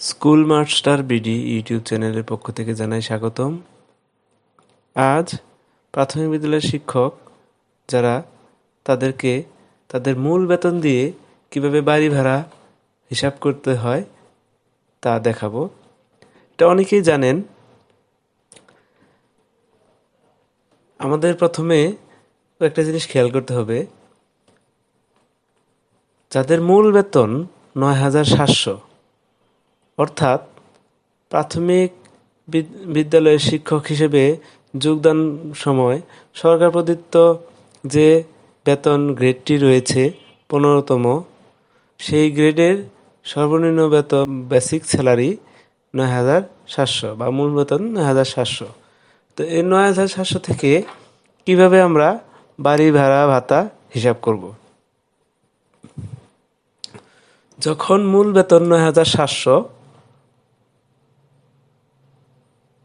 School master BD YouTube চ্যানেলের পক্ষ থেকে জানাই স্বাগতম। আজ প্রাথমিক বিদ্যালয়ের শিক্ষক যারা, তাদেরকে তাদের মূল বেতন দিয়ে কীভাবে বাড়ি ভাড়া হিসাব করতে হয় তা দেখাবো। এটা অনেকেই জানেন। আমাদের প্রথমে একটা জিনিস খেয়াল করতে হবে। যাদের মূল বেতন নয় হাজার সাতশো অর্থাৎ প্রাথমিক বিদ্যালয়ের শিক্ষক হিসেবে যোগদান সময় সরকার প্রদত্ত যে বেতন গ্রেডটি রয়েছে পনেরোতম, সেই গ্রেডের সর্বনিম্ন বেতন বেসিক স্যালারি নয় হাজার সাতশো বা মূল বেতন নয় হাজার সাতশো। তো এই নয় হাজার সাতশো থেকে কীভাবে আমরা বাড়ি ভাড়া ভাতা হিসাব করব? যখন মূল বেতন নয় হাজার সাতশো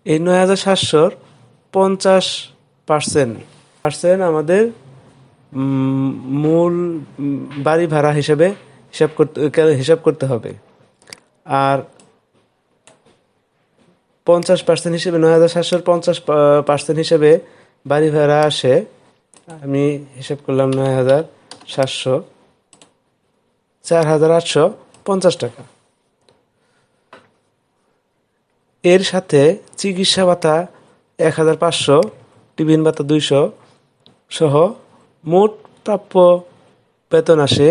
এই নয় হাজার সাতশোর পঞ্চাশ পার্সেন্ট। পার্সেন্ট আমাদের মূল বাড়ি ভাড়া হিসেবে হিসাব করতে হিসাব করতে হবে। আর পঞ্চাশ পার্সেন্ট হিসেবে, নয় হাজার সাতশোর পঞ্চাশ পার্সেন্ট হিসেবে বাড়ি ভাড়া আসে। আমি হিসাব করলাম নয় হাজার সাতশো, চার হাজার আটশো পঞ্চাশ টাকা। এর সাথে চিকিৎসা ভাতা এক হাজার পাঁচশো, টিফিন ভাতা দুইশো সহ মোট প্রাপ্য বেতন আসে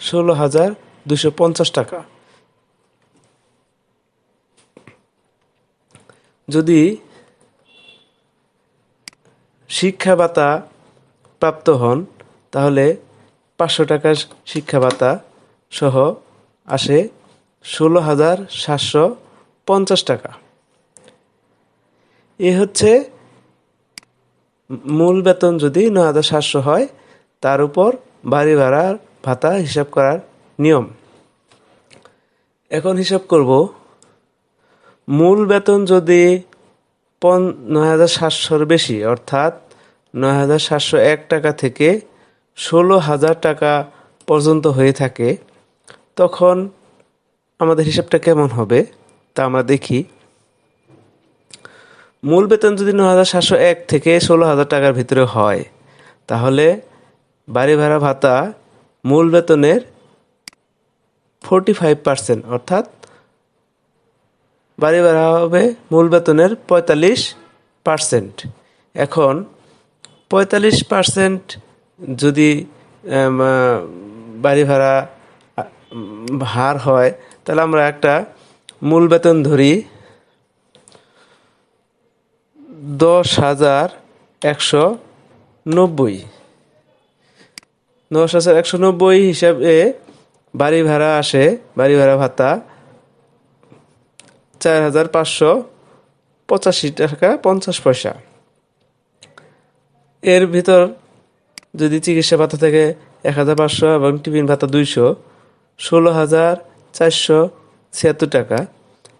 ষোলো হাজার দুশো পঞ্চাশ টাকা। যদি শিক্ষা ভাতা প্রাপ্ত হন, তাহলে পাঁচশো টাকার শিক্ষা ভাতা সহ আসে ষোলো হাজার সাতশো পঞ্চাশ টাকা। এ হচ্ছে মূল বেতন যদি ন হাজার সাতশো হয়, তার উপর বাড়ি ভাড়ার ভাতা হিসাব করার নিয়ম। এখন হিসাব করব, মূল বেতন যদি পন নয় হাজার সাতশোর বেশি, অর্থাৎ নয় হাজার সাতশো এক টাকা থেকে ষোলো হাজার টাকা পর্যন্ত হয়ে থাকে, তখন আমাদের হিসাবটা কেমন হবে? তা আমরা দেখি। মূল বেতন যদি ন হাজার সাতশো এক থেকে ষোলো হাজার টাকার ভিতরে হয়, তাহলে বাড়ি ভাড়া ভাতা মূল বেতনের ফোরটি ফাইভ পার্সেন্ট অর্থাৎ বাড়ি ভাড়া হবে মূল বেতনের পঁয়তাল্লিশ পার্সেন্ট এখন পঁয়তাল্লিশ পার্সেন্ট যদি বাড়ি ভাড়া হার হয়, তাহলে আমরা একটা মূল বেতন ধরি দশ হাজার একশো নব্বই। দশ হাজার একশো নব্বই হিসাবে বাড়ি ভাড়া আসে, বাড়ি ভাড়া ভাতা চার হাজার পাঁচশো পঁচাশি টাকা পঞ্চাশ পয়সা। এর ভিতর যদি চিকিৎসা ভাতা থেকে এক হাজার পাঁচশো এবং টিফিন ভাতা দুইশো ষোলো হাজার চারশো ছিয়াত্তর টাকা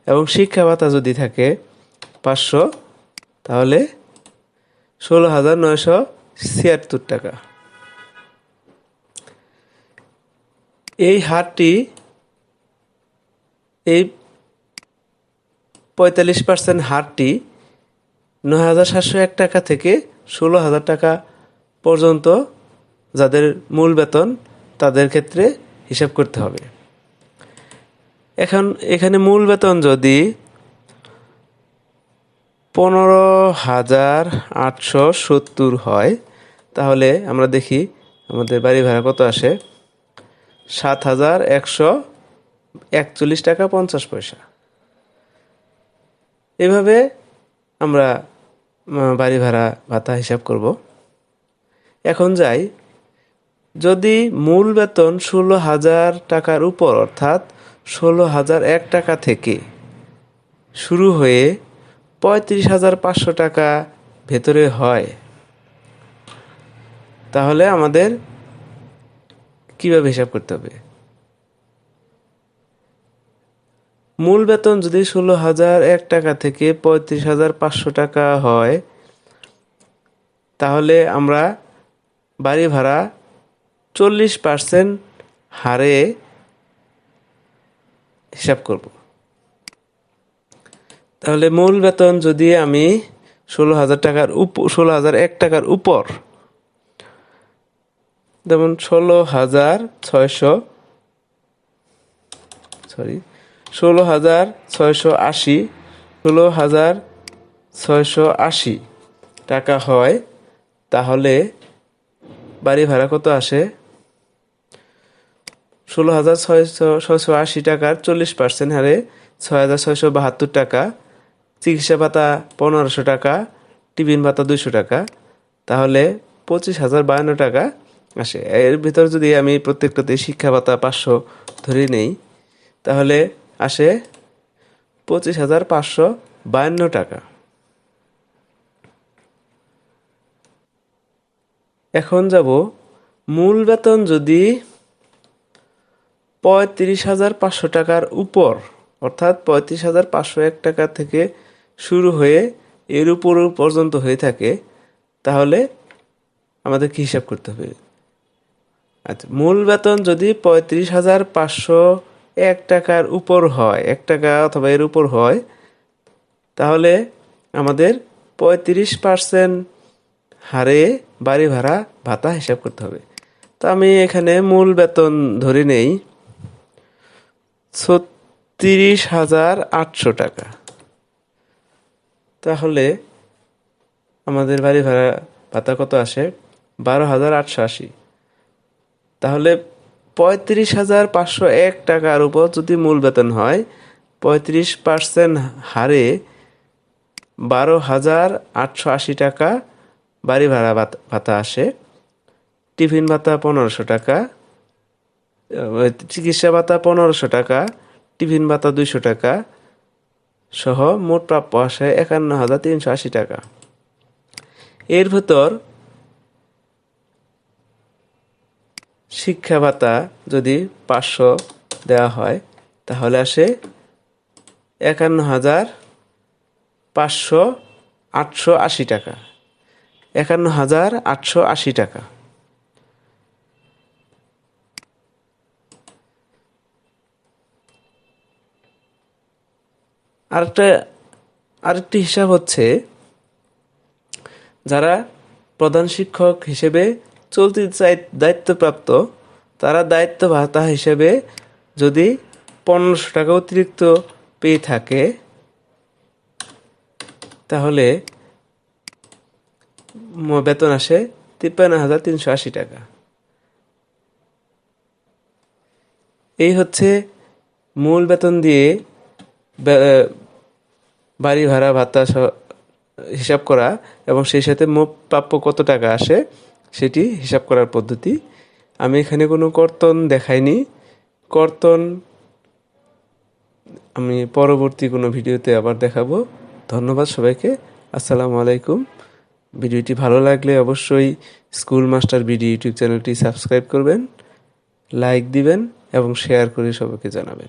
এবং শিক্ষা ভাতা যদি থাকে পাঁচশো তাহলে ষোলো হাজার নয়শো ছিয়াত্তর টাকা। এই হারটি এই পঁয়তাল্লিশ পার্সেন্ট হারটি নয় হাজার সাতশো এক টাকা থেকে ষোলো হাজার টাকা পর্যন্ত যাদের মূল বেতন তাদের ক্ষেত্রে হিসাব করতে হবে। এখন এখানে মূল বেতন যদি পনেরো হাজার আটশো সত্তর হয়। তাহলে আমরা দেখি আমাদের বাড়ি ভাড়া কত আসে? সাত হাজার একশো একচল্লিশ টাকা পঞ্চাশ পয়সা। এভাবে আমরা বাড়ি ভাড়া ভাতা হিসাব করব। এখন যাই। যদি মূল বেতন ষোলো হাজার টাকার উপর, অর্থাৎ ষোলো হাজার এক টাকা থেকে শুরু হয়ে পঁয়ত্রিশ হাজার পাঁচশো টাকা ভেতরে হয়। তাহলে আমাদের কীভাবে হিসাব করতে হবে? মূল বেতন যদি ষোলো হাজার এক টাকা থেকে পঁয়ত্রিশ হাজার পাঁচশো টাকা হয়, তাহলে আমরা বাড়ি ভাড়া চল্লিশ পার্সেন্ট হারে হিসাব করব। তাহলে মূল বেতন যদি আমি ষোলো হাজার টাকার উপ ষোলো হাজার এক টাকার উপর, যেমন ষোলো হাজার ছয়শো সরি ষোলো হাজার ছয়শো আশি ষোলো হাজার ছয়শো আশি টাকা হয়, তাহলে বাড়ি ভাড়া কত আসে? ষোলো হাজার ছয়শো ছয়শো আশি টাকার চল্লিশ পার্সেন্ট হারে ছয় হাজার ছয়শো বাহাত্তর টাকা। চিকিৎসা ভাতা পনেরোশো টাকা, টিফিন ভাতা দুইশো টাকা, তাহলে পঁচিশ হাজার বায়ান্ন টাকা আসে। এর ভিতর যদি আমি প্রত্যেকটাতে শিক্ষা ভাতা পাঁচশো ধরে নেই, তাহলে আসে পঁচিশ হাজার পাঁচশো বায়ান্ন টাকা। এখন যাব মূল বেতন যদি পঁয়ত্রিশ হাজার পাঁচশো টাকার উপর, অর্থাৎ পঁয়ত্রিশ হাজার পাঁচশো এক টাকা থেকে শুরু হয়ে এর উপর পর্যন্ত হয়ে থাকে, তাহলে আমাদের কি হিসাব করতে হবে? আচ্ছা মূল বেতন যদি পঁয়ত্রিশ হাজার পাঁচশো এক টাকার উপর হয়, এক টাকা অথবা এর উপর হয়, তাহলে আমাদের পঁয়ত্রিশ পার্সেন্ট হারে বাড়ি ভাড়া, ভাতা হিসাব করতে হবে। তো আমি এখানে মূল বেতন ধরে নেই, ছত্রিশ হাজার আটশো টাকা। তাহলে আমাদের বাড়ি ভাড়া ভাতা কত আসে? বারো হাজার আটশো আশি। তাহলে পঁয়ত্রিশ হাজার পাঁচশো এক টাকার উপর যদি মূল বেতন হয়, পঁয়ত্রিশ পার্সেন্ট হারে বারো হাজার আটশো আশি টাকা বাড়ি ভাড়া ভাতা আসে। টিফিন ভাতা পনেরোশো টাকা চিকিৎসা ভাতা পনেরোশো টাকা, টিফিন ভাতা দুইশো টাকা সহ মোট প্রাপ্য আসে একান্ন হাজার তিনশো আশি টাকা। এর ভেতর শিক্ষা ভাতা যদি পাঁচশো দেওয়া হয়, তাহলে আসে একান্ন হাজার পাঁচশো আটশো আশি টাকা। একান্ন হাজার আটশো আশি টাকা। আরেকটা, আরেকটি হিসাব হচ্ছে যারা প্রধান শিক্ষক হিসেবে চলতি দায়িত্বপ্রাপ্ত, তারা দায়িত্ব ভাতা হিসেবে যদি পনেরোশো টাকা অতিরিক্ত পেয়ে থাকে, তাহলে বেতন আসে তিপ্পান্ন হাজার তিনশো আশি টাকা। এই হচ্ছে মূল বেতন দিয়ে বাড়ি, ভাড়া, ভাতা হিসাব করা এবং সেই সাথে মোট প্রাপ্য কত টাকা আসে সেটি হিসাব করার পদ্ধতি। আমি এখানে কোনো কর্তন দেখাইনি। কর্তন আমি পরবর্তী কোনো ভিডিওতে আবার দেখাবো। ধন্যবাদ সবাইকে। আসসালামু আলাইকুম। ভিডিওটি ভালো লাগলে অবশ্যই স্কুল মাস্টার বিডি ইউটিউব চ্যানেলটি সাবস্ক্রাইব করবেন, লাইক দিবেন এবং শেয়ার করে সবাইকে জানাবেন.